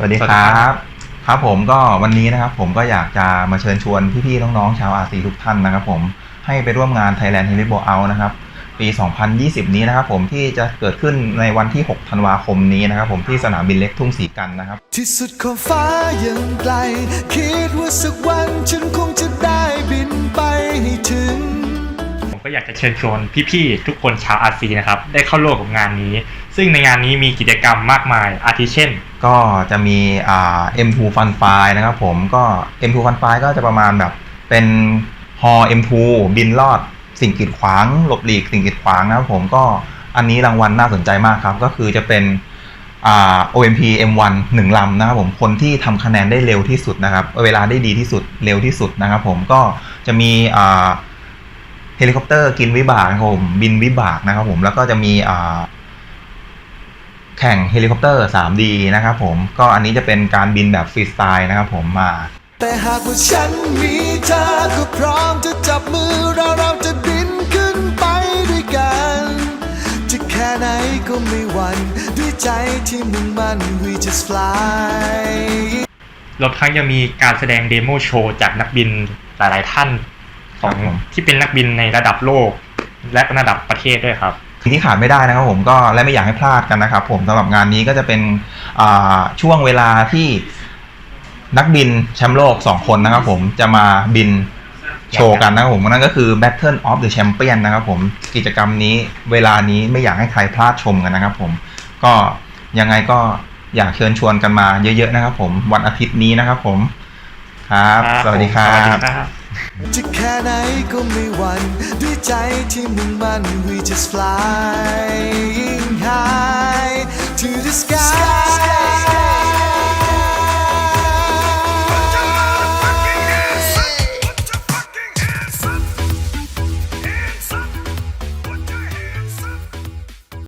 สวัสดีสวัสคดีรัครับบครับผมก็วันนี้นะครับผมก็อยากจะมาเชิญชวนพี่ๆน้องๆชาวอาซีทุกท่านนะครับผมให้ไปร่วมงาน Thailand h e l i b o Out นะครับ ปี 2020 นี้นะครับผมที่จะเกิดขึ้นในวันที่ 6 ธันวาคมนี้นะครับผมที่สนามบินเล็กทุ่งศรีกันนะครับ ที่สุดของฟ้ายังไกล คิดว่าสักวันฉันคงจะได้ ก็อยากจะเชิญชวนพี่ๆทุกคนชาวอาซีนะครับ ได้เข้าร่วมกับงานนี้ ซึ่งในงานนี้มีกิจกรรมมากมาย อาทิเช่น ก็จะมีอ่า M2 Fun f i นะครับผมก็ M2 Fun f i ก็จะประมาณแบบเป็นฮอ M2 บินลอด สิ่งกีดขวาง หลบหลีกสิ่งกีดขวางนะครับผมก็อันนี้รางวัลน่าสนใจมากครับ ก็คือจะเป็นอ่า OMP M1 หนึ่งลำนะครับผมคนที่ทำคะแนนได้เร็วที่สุดนะครับ เวลาได้ดีที่สุดเร็วที่สุดนะครับผมก็จะมีอ่า เฮลิคอปเตอร์กินวิบากนะครับผมบินวิบากนะครับผมแล้วก็จะมีอ่าแข่งเฮลิคอปเตอร์ 3D นะครับผมก็อันนี้จะเป็นการบินแบบฟรีสไตล์นะครับผมมา แต่หากว่าฉันมีเธอก็พร้อมจะจับมือเราเราจะบินขึ้นไปด้วยกัน จะแค่ไหนก็ไม่หวั่นด้วยใจที่มุ่งมั่น we just fly รวมทั้งยังมีการแสดงเดโมโชว์จากนักบินหลาย ๆ ท่าน ของครับผมที่เป็นนักบินในระดับโลก และระดับประเทศด้วยครับสิ่งที่ขาดไม่ได้นะครับผมก็และไม่อยากให้พลาดกันนะครับ ผมสำหรับงานนี้ก็จะเป็นอ่าช่วงเวลาที่นักบินแชมป์โลก 2 คนนะครับผมจะมาบินโชว์กันนะครับผมนั่นก็คือ Battle of the Champion นะครับผมกิจกรรมนี้เวลานี้ไม่อยากให้ใครพลาดชมกันนะครับผมก็ยังไงก็อยากเชิญชวนกันมาเยอะๆนะครับผมวันอาทิตย์นี้นะครับผมครับ สวัสดีครัสวัสดีบครับ จะแค่ไหนก็ไม่หวั่นด้วยใจที่มุ่งมั่น we just flying high to the sky